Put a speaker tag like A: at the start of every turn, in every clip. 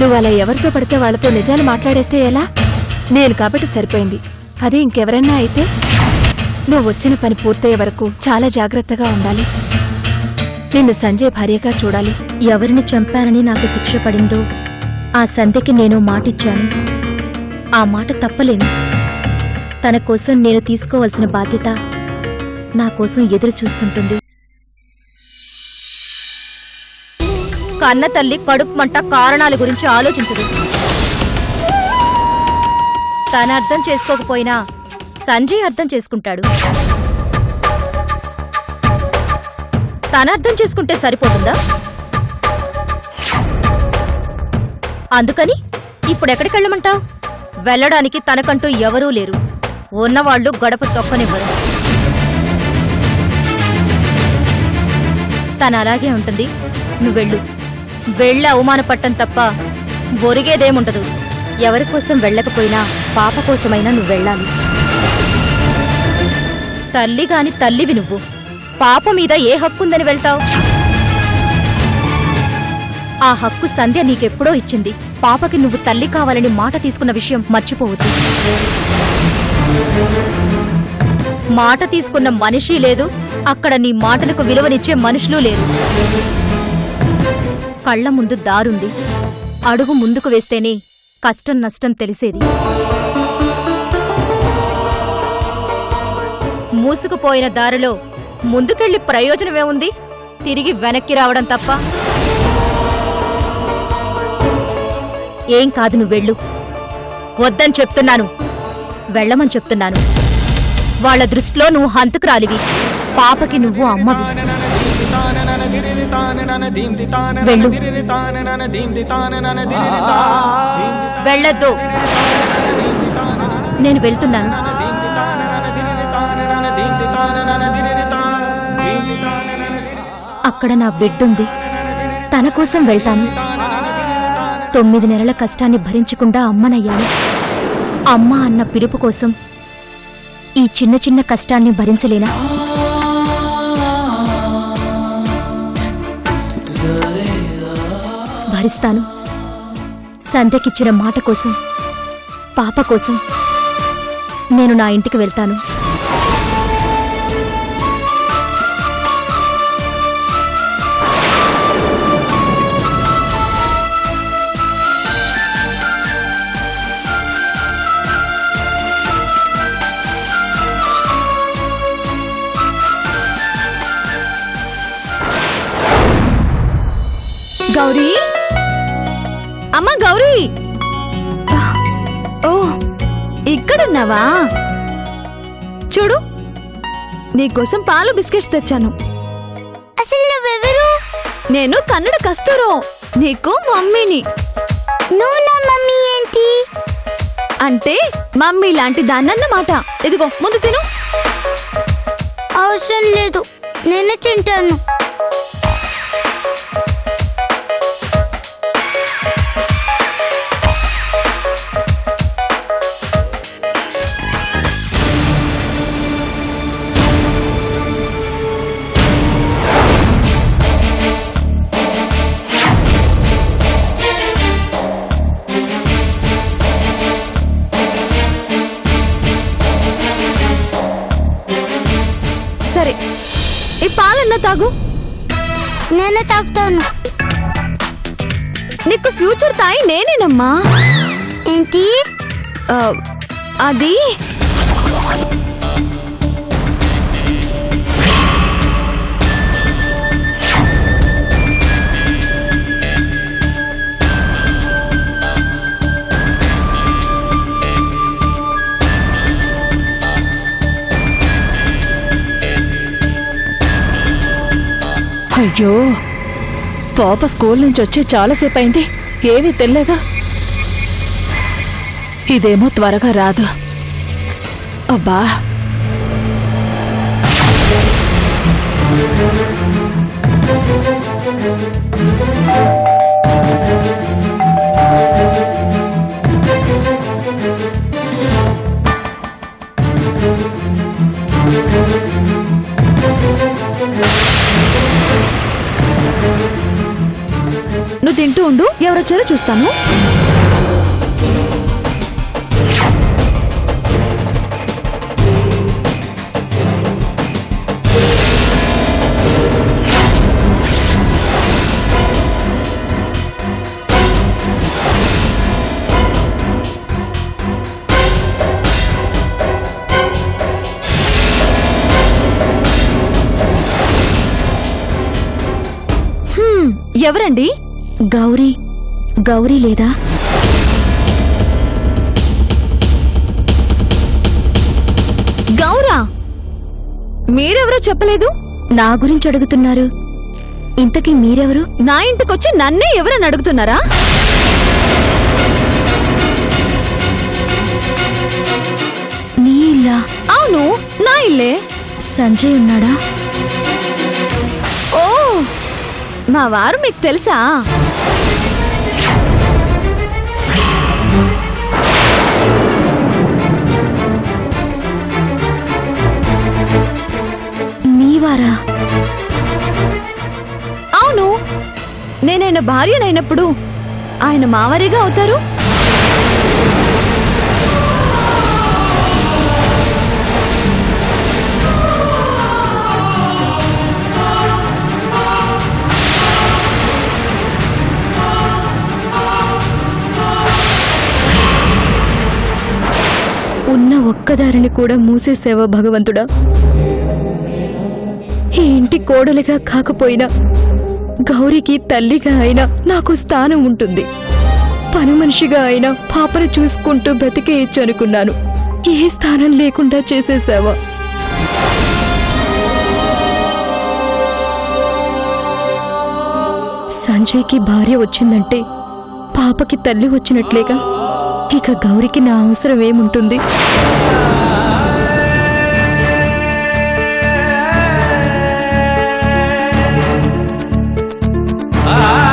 A: నువ్వు అలా ఎవరితో పడితే వాళ్ళతో నిజాలు మాట్లాడేస్తే ఎలా? నేను కాబట్టి సరిపోయింది. అదే ఇంకెవరన్నా అయితే నువ్వు వచ్చిన పని పూర్తయ్యే వరకు చాలా జాగ్రత్తగా ఉండాలి. నిన్ను సంజయ్ భార్యగా చూడాలి.
B: ఎవరిని చంపానని నాకు శిక్ష పడిందో ఆ సంధ్యకి నేను మాటిచ్చాను. ఆ మాట తప్పలేను. తన కోసం నేను తీసుకోవలసిన బాధ్యత నా కోసం ఎదురు చూస్తుంటుంది. కన్న తల్లి కడుపు మంట కారణాల గురించి ఆలోచించదు. తన అర్థం చేసుకోకపోయినా సంజయ్ అర్థం చేసుకుంటాడు. తన అర్థం చేసుకుంటే సరిపోతుందా? అందుకని ఇప్పుడెక్కడికి వెళ్ళమంటావు? వెళ్ళడానికి తనకంటూ ఎవరూ లేరు. ఉన్నవాళ్ళు గడప తొక్కనివ్వరు. తను అలాగే ఉంటుంది. నువ్వెళ్ళు. వెళ్ళి అవమానపట్టం తప్ప ఒరిగేదేముండదు ఎవరి కోసం వెళ్ళకపోయినా పాప కోసమైనా నువ్వు వెళ్ళాలి. తల్లి గాని తల్లివి నువ్వు. పాప మీద ఏ హక్కుందని వెళ్తావు? ఆ హక్కు సంధ్య నీకెప్పుడో ఇచ్చింది. పాపకి నువ్వు తల్లి కావాలని మాట తీసుకున్న విషయం మర్చిపోవద్దు. మాట తీసుకున్న మనిషి లేదు. అక్కడ నీ మాటలకు విలువనిచ్చే మనుషులు లేరు. కళ్ళ ముందు దారుంది. అడుగు ముందుకు వేస్తేనే కష్టం నష్టం తెలిసేది. మూసుకుపోయిన దారిలో ముందుకెళ్ళి ప్రయోజనమేముంది తిరిగి వెనక్కి రావడం తప్ప. ఏం కాదు నువ్వు వెళ్ళు. వద్దని చెప్తున్నాను. వెళ్ళమని చెప్తున్నాను. వాళ్ళ దృష్టిలో నువ్వు హంతకురాలివి. పాపకి నువ్వు అమ్మవి. వెళ్ళు వెళ్ళొద్దు నేను వెళ్తున్నాను అక్కడ నా బిడ్డుంది తన కోసం వెళ్తాను తొమ్మిది నెలల కష్టాన్ని భరించకుండా అమ్మనయ్యాను అమ్మ అన్న పిలుపు కోసం ఈ చిన్న చిన్న కష్టాన్ని భరించలేనా భరిస్తాను సంధ్యకిచ్చిన మాట కోసం పాప కోసం నేను నా ఇంటికి వెళ్తాను.
A: నీకోసం పాలు బిస్కెట్స్ తెచ్చాను.
C: అసలు నువ్వెవరు?
A: నేను కన్నడ కస్తూరు నీకు మమ్మీని.
C: నువ్వు నా మమ్మీ ఏంటి?
A: అంటే మమ్మీ లాంటి దాన్నన్నమాట. ఇదిగో ముందు తిను.
C: అవసరం లేదు నేనే తింటాను.
A: తాగు.
C: నేనే తాగుతాను.
A: నీకు ఫ్యూచర్ తాయి నేనేనమ్మా.
C: ఏంటి?
A: అది.
D: అయ్యో పాప స్కూల్ నుంచి వచ్చి చాలాసేపు అయింది ఏమీ తెలియదా? ఇదేమో త్వరగా రాదు. అబ్బా.
A: Thank
B: you. చూస్తాను. హ్మ్, ఎవరండి? గౌరీ. గౌరీ లేదా? గౌరా! మీరెవరో చెప్పలేదు? నా గురించి అడుగుతున్నారు. ఇంతకీ మీరెవరు? నా ఇంటికొచ్చి నన్నే ఎవరని అడుగుతున్నారా? నీ ఇల్లా? అవును నా ఇల్లే. సంజయ్ ఉన్నాడా? ఓ మా వారు మీకు తెలుసా? మీవారా అవును. నేనైన భార్యనైనప్పుడు ఆయన మావారిగా అవుతారు? ఉన్న ఒక్కదారిని కూడా మూసేసేవా భగవంతుడా? కోడలిగా కాకపోయినా గౌరికి తల్లిగా అయినా నాకు స్థానం ఉంటుంది. పని మనిషిగా అయినా పాపను చూసుకుంటూ బ్రతికేయచ్చు అనుకున్నాను ఏ స్థానం లేకుండా చేసేసావా సంజయ్కి భార్య వచ్చిందంటే పాపకి తల్లి వచ్చినట్లేగా? ఇక గౌరికి నా అవసరం ఏముంటుంది? Ah.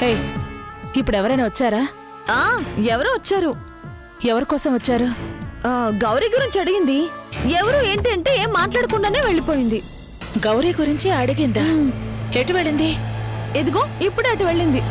D: హే ఇప్పుడు ఎవరైనా వచ్చారా?
B: ఆ ఎవరో వచ్చారు.
D: ఎవరి కోసం వచ్చారు?
B: ఆ, గౌరీ గురించి అడిగింది. ఎవరు ఏంటి అంటే ఏం మాట్లాడకుండానే వెళ్ళిపోయింది.
D: గౌరీ గురించి అడిగిందా? ఎటు వెళ్ళింది?
B: ఇదిగో ఇప్పుడు అటు వెళ్ళింది.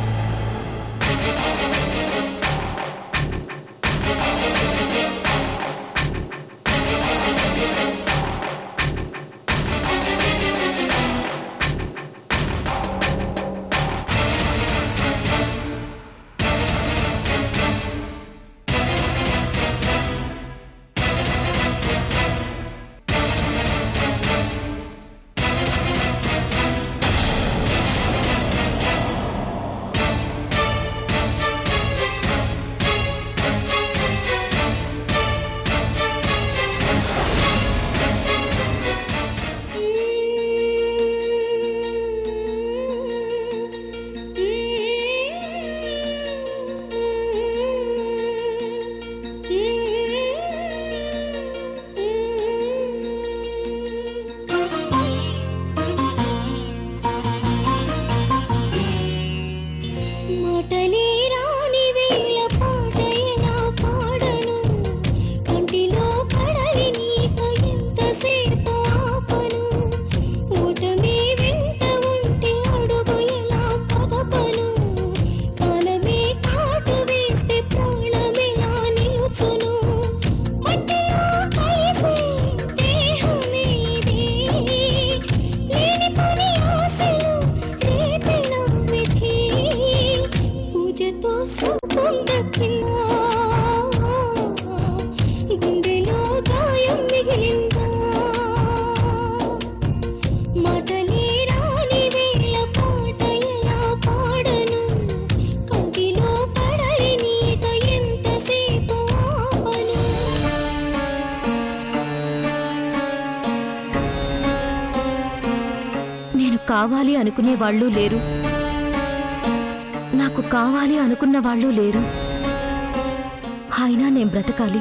B: కావాలి అనుకునే వాళ్ళు లేరు. నాకు కావాలి అనుకున్న వాళ్ళు లేరు. అయినా నేను బ్రతకాలి.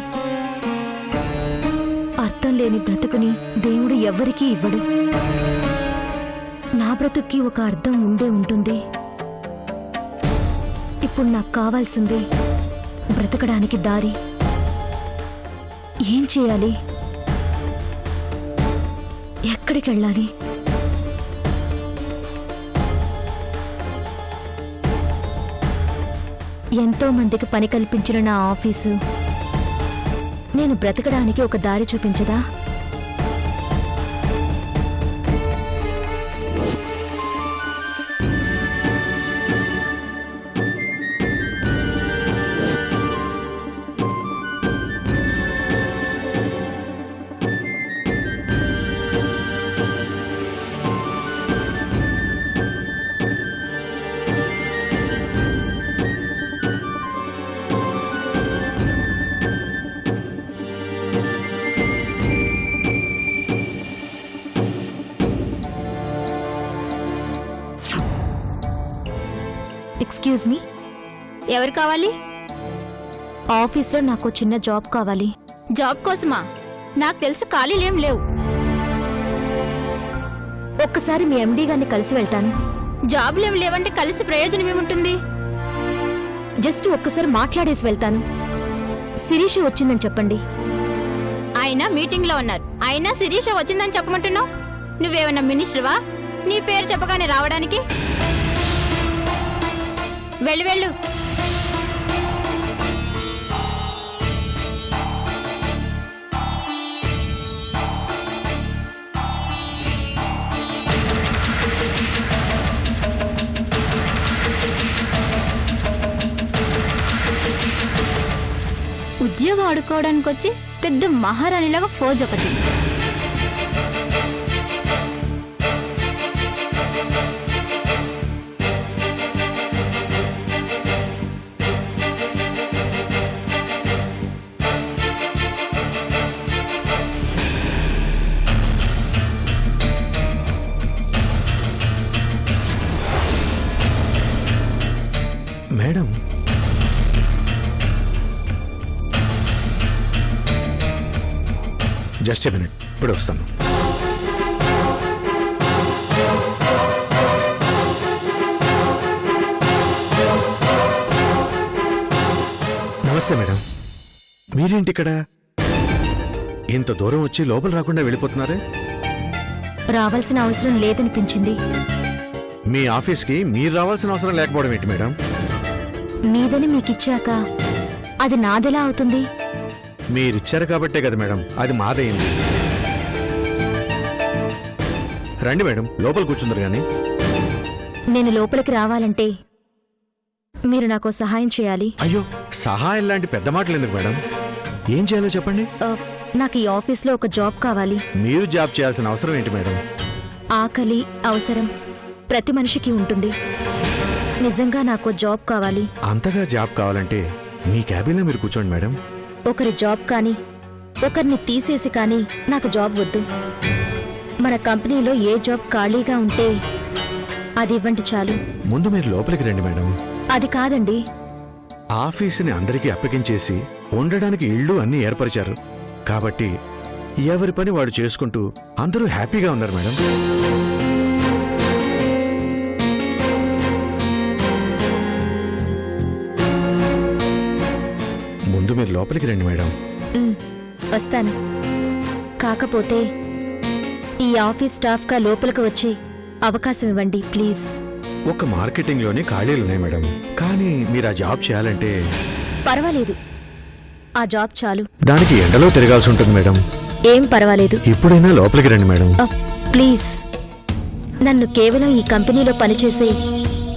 B: అర్థం లేని బ్రతుకుని దేవుడు ఎవ్వరికీ ఇవ్వడు. నా బ్రతుక్కి ఒక అర్థం ఉండే ఉంటుంది. ఇప్పుడు నాకు కావాల్సింది బ్రతకడానికి దారి. ఏం చేయాలి? ఎక్కడికి వెళ్ళాలి ఎంతో మందికి పని కల్పించిన నా ఆఫీసు. నేను బ్రతకడానికి ఒక దారి చూపించదా? ఎక్స్క్యూజ్ మీ
E: ఎవరు కావాలి?
B: ఆఫీస్లో నాకు చిన్న జాబ్ కావాలి.
E: జాబ్ కోసమా? నాకు తెలుసు ఖాళీలేం లేవు.
B: ఒక్కసారి మీ ఎండీ గారిని కలిసి వెళ్తాను.
E: జాబ్లేం లేవంటే కలిసి ప్రయోజనం ఏముంటుంది?
B: జస్ట్ ఒక్కసారి మాట్లాడేసి వెళ్తాను. శిరీష వచ్చిందని చెప్పండి.
E: ఆయన మీటింగ్లో ఉన్నారు. అయినా శిరీష వచ్చిందని చెప్పమంటున్నావు? నువ్వేమన్నా మినిస్టర్వా? నీ పేరు చెప్పగానే రావడానికి? వెళ్ళు వెళ్ళు. ఉద్యోగం అడుక్కోవడానికి వచ్చి పెద్ద మహారాణిలాగా ఫోజ్ ఒకటి
F: జస్ట్ ఏ మినిట్. ఇప్పుడు వస్తాను. నమస్తే మేడం. మీరేంటి ఇక్కడ ఇంత దూరం వచ్చి లోపల రాకుండా వెళ్ళిపోతున్నారే?
B: రావాల్సిన అవసరం లేదనిపించింది.
F: మీ ఆఫీస్కి మీరు రావాల్సిన అవసరం లేకపోవడం ఏంటి మేడం?
B: మీదని మీకిచ్చాక అది నాదెలా అవుతుంది?
F: మీరిచ్చారు కాబట్టే కదా మేడం. అది మాదయింది రండి మేడం. లోపల కూర్చుందరు కానీ
B: నేను లోపలికి రావాలంటే మీరు నాకు సహాయం చేయాలి.
F: అయ్యో సహాయం లాంటి పెద్ద మాటలు ఎందుకు మేడం? ఏం చేయాలో చెప్పండి.
B: ఆ, నాకు ఈ ఆఫీస్లో ఒక జాబ్ కావాలి.
F: మీరు జాబ్ చేయాల్సిన అవసరం ఏంటి మేడం?
B: ఆకలి అవసరం ప్రతి మనిషికి ఉంటుంది. నిజంగా నాకు జాబ్ కావాలి.
F: అంతగా జాబ్ కావాలంటే మీ క్యాబిన్లో మీరు కూర్చోండి మేడం.
B: ఒకరి జాబ్ కానీ ఒకరిని తీసేసి కానీ నాకు జాబ్ వద్దు. మన కంపెనీలో ఏ జాబ్ ఖాళీగా ఉంటే అది ఇవ్వండి చాలు.
F: ముందు మీరు లోపలికి రండి మేడం.
B: అది కాదండి.
F: ఆఫీసుని అందరికీ అప్పగించేసి ఉండడానికి ఇళ్ళు అన్నీ ఏర్పరిచారు. కాబట్టి ఎవరి పని వాడు చేసుకుంటూ అందరూ హ్యాపీగా ఉన్నారు మేడం. ముందు మీరు లోపలికి రండి మేడం.
B: ఉమ్, వస్తాను. కాకపోతే ఈ ఆఫీస్ స్టాఫ్గా లోపలికి వచ్చి అవకాశం ఇవ్వండి ప్లీజ్.
F: ఒక మార్కెటింగ్లోనే ఖాళీలు ఉన్నాయి మేడం. కానీ మీరు ఆ జాబ్ చేయాలంటే
B: పర్వాలేదు. ఆ జాబ్ చాలు.
F: దానికి ఎండలో తిరగాల్సి ఉంటుంది మేడం.
B: ఏం పర్వాలేదు.
F: ఇప్పుడైనా లోపలికి రండి మేడం.
B: ప్లీజ్. నన్ను కేవలం ఈ కంపెనీలో పనిచేసే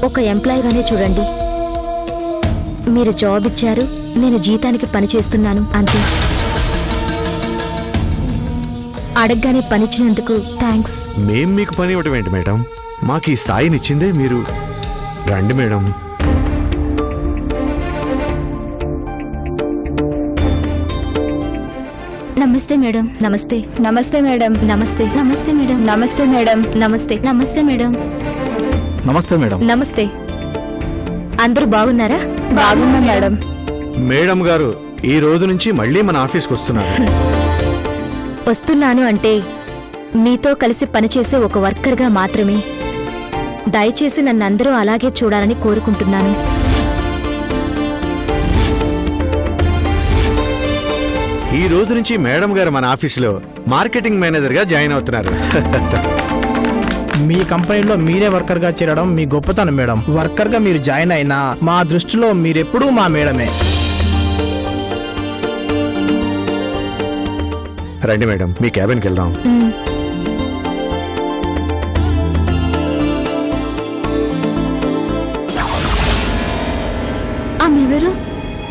B: ఒక ఎంప్లాయీగానే చూడండి. మీరు జాబ్ ఇచ్చారు నేను జీతానికి పనిచేస్తున్నాను అంతే. అడగగానే పనిచ్చినందుకు థ్యాంక్స్.
F: మేం మీకు పని ఇవ్వటం ఏంటి మేడం? మాకు ఈ స్థాయినిచ్చిందే మీరు. రండి మేడం.
B: నమస్తే మేడం.
A: నమస్తే.
B: నమస్తే మేడం.
A: నమస్తే.
B: నమస్తే మేడం. నమస్తే మేడం.
A: నమస్తే.
B: నమస్తే మేడం.
G: నమస్తే మేడం.
A: నమస్తే. అందరూ బాగున్నారా?
B: బాగున్నా మేడం.
F: మేడం గారు ఈ రోజు నుంచి మళ్ళీ మన ఆఫీస్కి వస్తున్నారు.
A: వస్తున్నాను అంటే మీతో కలిసి పనిచేసే ఒక వర్కర్గా మాత్రమే. దయచేసి నన్నందరూ అలాగే చూడాలని కోరుకుంటున్నాను.
F: ఈ రోజు నుంచి మేడం గారు మన ఆఫీసులో మార్కెటింగ్ మేనేజర్గా జాయిన్ అవుతున్నారు.
G: మీ కంపెనీలో మీరే వర్కర్గా చేరడం మీ గొప్పతనం మేడం. వర్కర్గా మీరు జాయిన్ అయినా మా దృష్టిలో మీరెప్పుడూ మా మేడమే.
F: రండి మేడం. మీ క్యాబిన్కి వెళ్దాం.
B: ఎవరు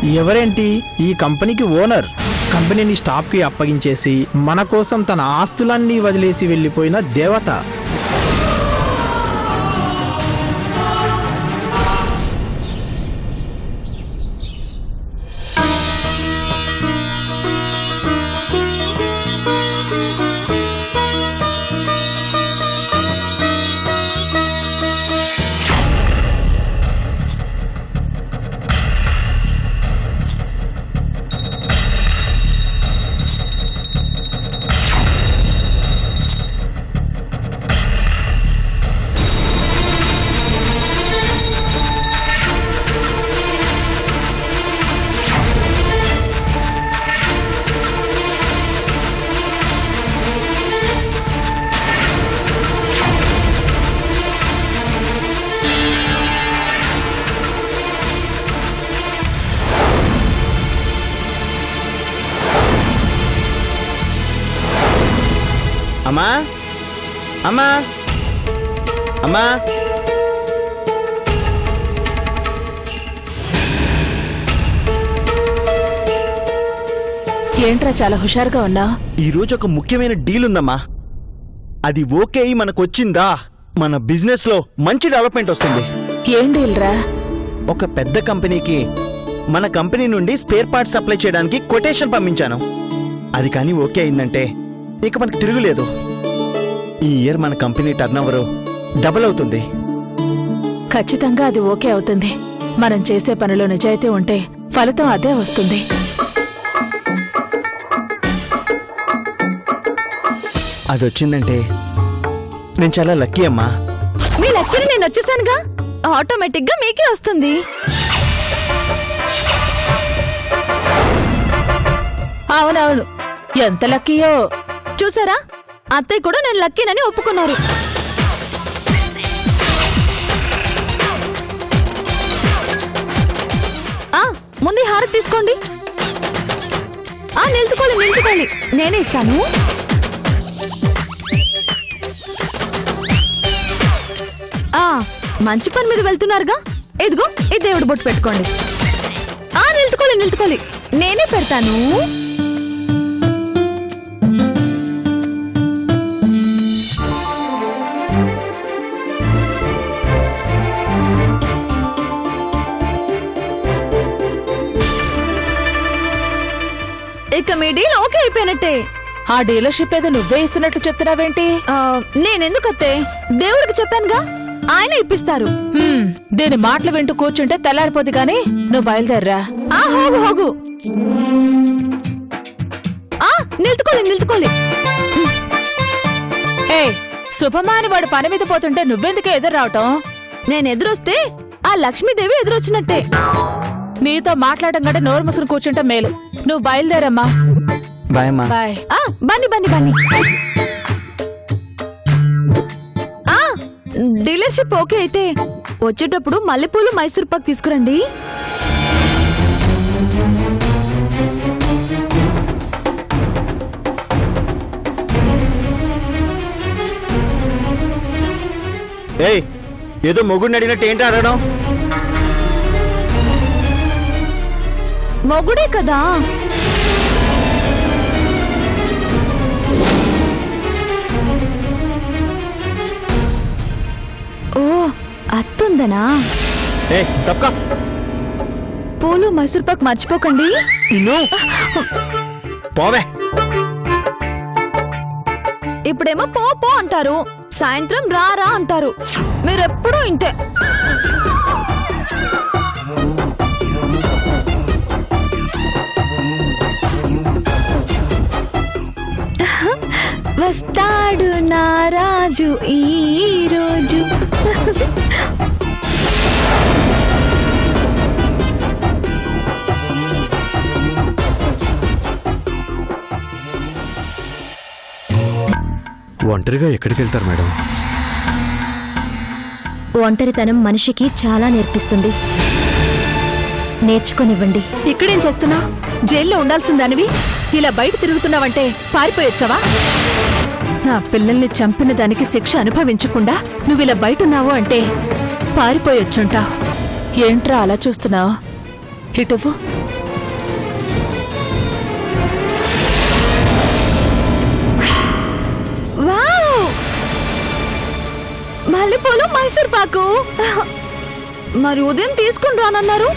G: ఎవరేంటి? ఈ కంపెనీకి ఓనర్. కంపెనీని స్టాఫ్కి అప్పగించేసి మన కోసం తన ఆస్తులన్నీ వదిలేసి వెళ్ళిపోయిన దేవత.
H: అమ్మా. అమ్మా.
D: ఏంట్రా చాలా హుషారుగా ఉన్నా?
H: ఈరోజు ఒక ముఖ్యమైన డీల్ ఉందమ్మా. అది ఓకే అయి మనకొచ్చిందా? మన బిజినెస్లో మంచి డెవలప్మెంట్ వస్తుంది.
D: ఏం డీల్రా
H: ఒక పెద్ద కంపెనీకి మన కంపెనీ నుండి స్పేర్ పార్ట్స్ సప్లై చేయడానికి కొటేషన్ పంపించాను. అది కానీ ఓకే అయిందంటే ఇక మనకు తిరుగులేదు. ఈ ఇయర్ మన కంపెనీ టర్నోవర్ డబుల్ అవుతుంది.
D: ఖచ్చితంగా అది ఓకే అవుతుంది. మనం చేసే పనిలో నిజాయితీ ఉంటే ఫలితం అదే వస్తుంది.
H: అది వచ్చిందంటే నేను చాలా లక్కీ అమ్మా.
A: మీ లక్కీని నేను వచ్చేసానుగా? ఆటోమేటిక్గా మీకే వస్తుంది.
D: అవునవును. ఎంత లక్కీయో
A: చూసారా? అత్తయ్య కూడా నేను లక్కీనని ఒప్పుకున్నారు. ముందు హారతి తీసుకోండి. ఆ నిలుచుకోండి నిలుచుకోండి. నేనే ఇస్తాను. ఆ మంచి పని మీద వెళ్తున్నారుగా? ఇదిగో ఈ దేవుడు బొట్టు పెట్టుకోండి. ఆ నిలుచుకోండి నిలుచుకోండి. నేనే పెడతాను. అయిపోయినట్టే
D: ఆ డీలర్షిప్ ఏదో నువ్వే ఇస్తున్నట్లు చెప్తున్నావేంటి?
A: ఆ, నేనెందుకు అత్తే దేవుడికి చెప్పానుగా? ఆయన ఇప్పిస్తారు.
D: హ్మ్, దీని మాటలు వింటూ కూర్చుంటే తెల్లారిపోద్ది గాని నువ్వు బయలుదేరరా.
A: ఆ హోగు హోగు. ఆ నిలుతుకోలే నిలుతుకోలే.
D: ఏ శుభమాని వాడు పని మీద పోతుంటే నువ్వెందుకు ఎదురు రావటం?
A: నేను ఎదురొస్తే ఆ లక్ష్మీదేవి ఎదురొచ్చినట్టే.
D: నీతో మాట్లాడడం కంటే నోరు మూసుకుని కూర్చుంటే మేలు. నువ్వు బయలుదేరమ్మా.
H: బాయ్ అమ్మా
D: బాయ్
A: ఆ బన్ని బన్ని బన్ని ఆ డీలర్షిప్ ఓకే అయితే వచ్చేటప్పుడు మల్లెపూలు మైసూర్ పాక్ తీసుకురండి.
H: ఏయ్ ఏదో మొగుడిని అడిగినట్టు ఏంటి అడగడం
A: మొగుడే కదా.
H: తప్పక.
A: పూలు మైసూర్ పాక్ మర్చిపోకండి.
H: పోవే.
A: ఇప్పుడేమో పో పో అంటారు. సాయంత్రం రా రా అంటారు. మీరెప్పుడూ ఇంతే. వస్తాడు నా రాజు ఈ రోజు.
F: ఒంటరిగా ఎక్కడికి వెళ్తారు మేడం?
B: ఒంటరితనం మనిషికి చాలా నేర్పిస్తుంది. నేర్చుకొనివ్వండి.
E: ఇక్కడేం చేస్తున్నావు జైల్లో ఉండాల్సిందానివి? ఇలా బయట తిరుగుతున్నావంటే పారిపోయొచ్చావా? నా పిల్లల్ని చంపిన దానికి శిక్ష అనుభవించకుండా నువ్వు ఇలా బయటున్నావు అంటే పారిపోయొచ్చుంటావు.
D: ఏంట్రా అలా చూస్తున్నావు? ఇటువు
A: మల్లెపూలు మైసూర్ పాకు. మరి ఉదయం తీసుకుని రానన్నారు.